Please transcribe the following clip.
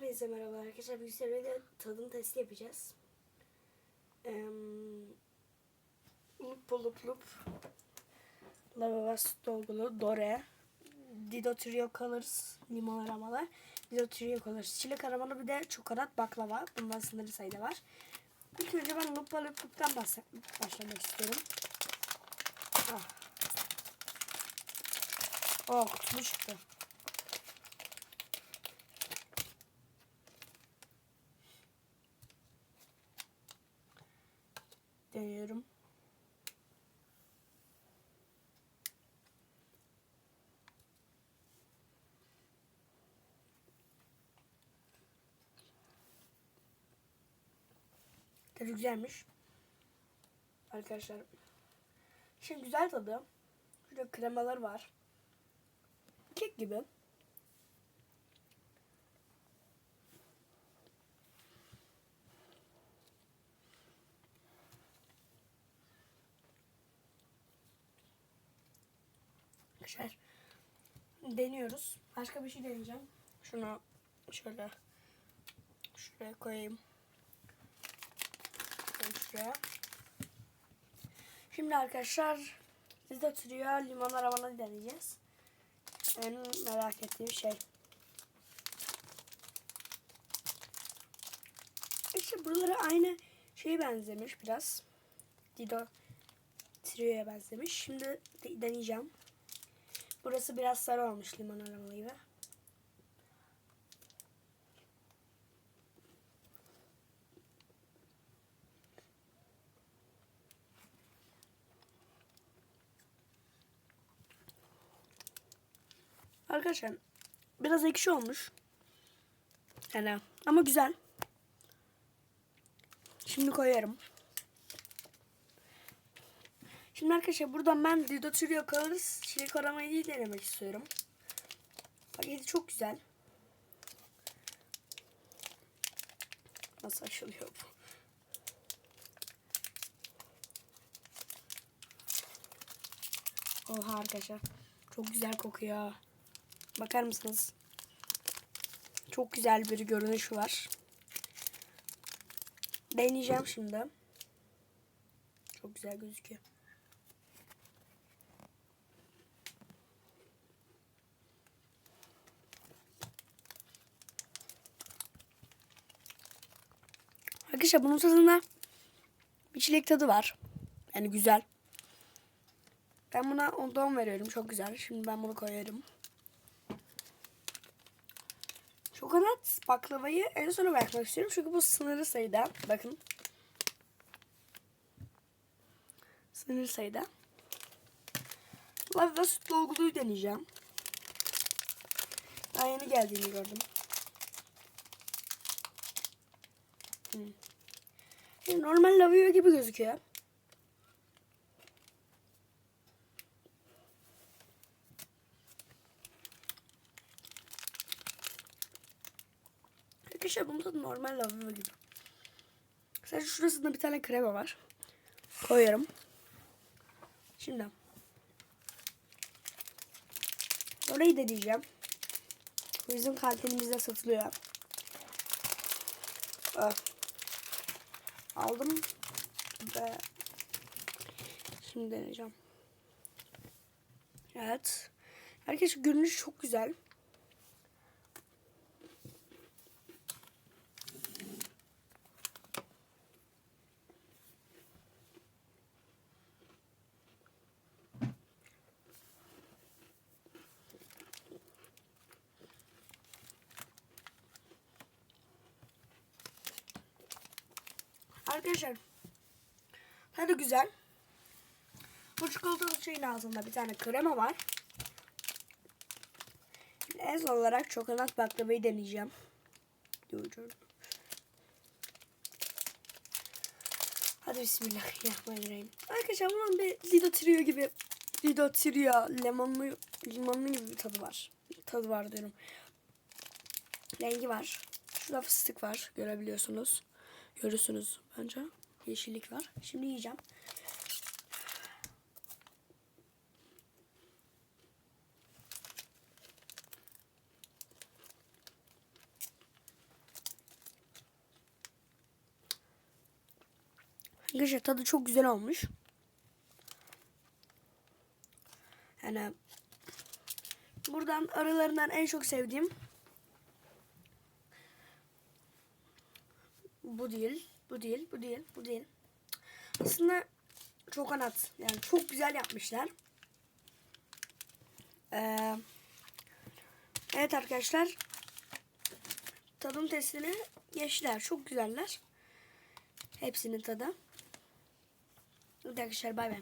Hepinize merhaba arkadaşlar. Bilgisayarda tadım testi yapacağız. Ee, lup lup lup. Lavabo süt dolgulu Dore. Dido Trio Colors limon aramalar. Dido Trio Colors çilek aramalı bir de çokolat baklava. Bundan sınırlı sayıda var. İlk önce ben lup lup lup'tan başlamak istiyorum. Ah. Oh kutlu çıktı. Deniyorum. Tadı güzelmiş. Arkadaşlar. Şimdi güzel tadı. Şurada kremalar var. Kek gibi. Arkadaşlar deniyoruz. Başka bir şey deneyeceğim. Şunu şöyle şuraya koyayım. Şuraya. Şimdi arkadaşlar biz de trio limon arabanı deneyeceğiz. En merak ettiğim şey. İşte buraları aynı şeye benzemiş biraz. Dido Trio'ya benzemiş. Şimdi de- deneyeceğim. Burası biraz sarı olmuş limon aromalı gibi. Arkadaşlar biraz ekşi olmuş. Yani ama güzel. Şimdi koyarım. Şimdi arkadaşlar buradan ben Dido Trio Colors çilek aramayı denemek istiyorum. Paketi çok güzel. Nasıl açılıyor bu? Oha arkadaşlar. Çok güzel kokuyor. Bakar mısınız? Çok güzel bir görünüş var. Deneyeceğim şimdi. Çok güzel gözüküyor. Arkadaşlar bunun tadında bir çilek tadı var. Yani güzel. Ben buna 10'da 10 veriyorum. Çok güzel. Şimdi ben bunu koyarım. Çokonat baklavayı en sona bırakmak istiyorum. Çünkü bu sınırlı sayıda. Bakın. Sınırlı sayıda. Lava süt dolguluyu deneyeceğim. Daha yeni geldiğini gördüm. Hmm. Yani normal lavıyor gibi gözüküyor. Arkadaşlar bunun tadı normal lavabo gibi. Sadece şurasında bir tane krema var. Koyuyorum. Şimdi. Orayı deneyeceğim. Bu bizim kantinimizde satılıyor. Ah. Aldım. Ve şimdi deneyeceğim. Evet. Arkadaşlar görünüş çok güzel. Arkadaşlar tadı güzel. Bu çikolatalı şeyin ağzında bir tane krema var. En son olarak çokonat baklavayı deneyeceğim. Duracağım. Hadi bismillahirrahmanirrahim. Arkadaşlar bunun bir Dido Trio gibi Dido Trio limonlu limonlu gibi bir tadı var. Tadı var diyorum. Rengi var. Şurada fıstık var. Görebiliyorsunuz. Görürsünüz bence. Yeşillik var. Şimdi yiyeceğim. Arkadaşlar tadı çok güzel olmuş. Yani buradan arılarından en çok sevdiğim bu değil, bu değil, bu değil, bu değil. Aslında çok anat. Yani çok güzel yapmışlar. Ee, evet arkadaşlar. Tadım testini geçtiler. Çok güzeller. Hepsinin tadı. Arkadaşlar bay bay.